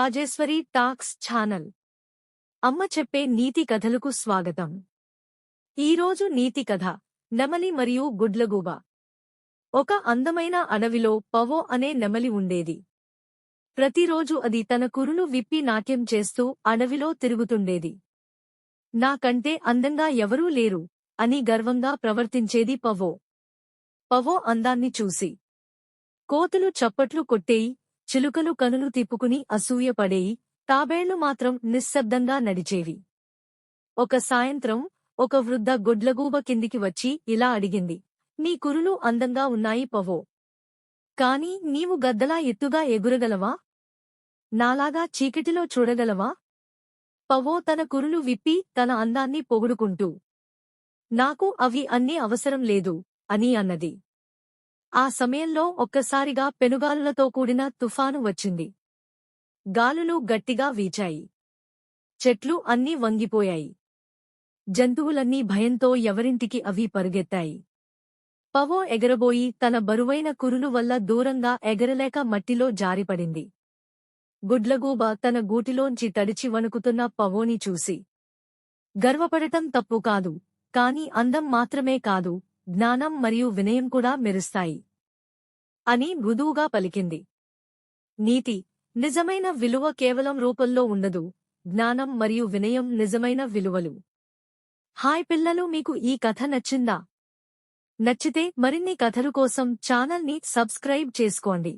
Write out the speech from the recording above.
Rajeshwari talks channel. అమ్మ చెప్పే నీతి కథలకు స్వాగతం. ఈరోజు నీతి కథ నెమలి మరియు గుడ్లగూబ. ఒక అందమైన అడవిలో పవో అనే నెమలి ఉండేది. ప్రతిరోజు అది తన కురును విప్పి నాట్యం చేస్తూ అడవిలో తిరుగుతుండేది. నాకంటే అందంగా ఎవరూ లేరు అని గర్వంగా ప్రవర్తించేది పవో. పవో అందాన్ని చూసి. కోతులు చప్పట్లు కొట్టేయి చిలుకలు కనులు తిప్పుకుని అసూయపడేయి తాబేళ్ళు మాత్రం నిశ్శబ్దంగా నడిచేవి. ఒక సాయంత్రం ఒక వృద్ధ గొడ్లగూబ కిందికి వచ్చి ఇలా అడిగింది నీ కురులు అందంగా ఉన్నాయి పవో. కాని నీవు గద్దలా ఎత్తుగా ఎగురగలవా? నాలాగా చీకటిలో చూడగలవా? పవో తన కురులు విప్పి తన అందాన్ని పొగుడుకుంటూ నాకు అవి అన్నీ అవసరం లేదు అని అన్నది. ఆ సమయంలో ఒక్కసారిగా పెనుగాలులతో కూడిన తుఫాను వచ్చింది. గాలులు గట్టిగా వీచాయి. చెట్లు అన్నీ వంగిపోయాయి. జంతువులన్నీ భయంతో ఎవరింటికి అవి పరుగెత్తాయి. పవో ఎగరబోయి తన బరువైన కురులు వల్ల దూరంగా ఎగరలేక మట్టిలో జారిపడింది. గుడ్లగూబ తన గూటిలోంచి తడిచి వణుకుతున్న పవోని చూసి గర్వపడటం తప్పు కాదు కాని అందం మాత్రమే కాదు జ్ఞానం మరియు వినయం కూడా మెరుస్తాయి అని మృదువుగా పలికింది. నీతి నిజమైన విలువ కేవలం రూపంలో ఉండదు. జ్ఞానం మరియు వినయం నిజమైన విలువలు. హాయ్ పిల్లలు మీకు ఈ కథ నచ్చిందా? నచ్చితే మరిన్ని కథలు కోసం ఛానల్ని సబ్స్క్రైబ్ చేసుకోండి.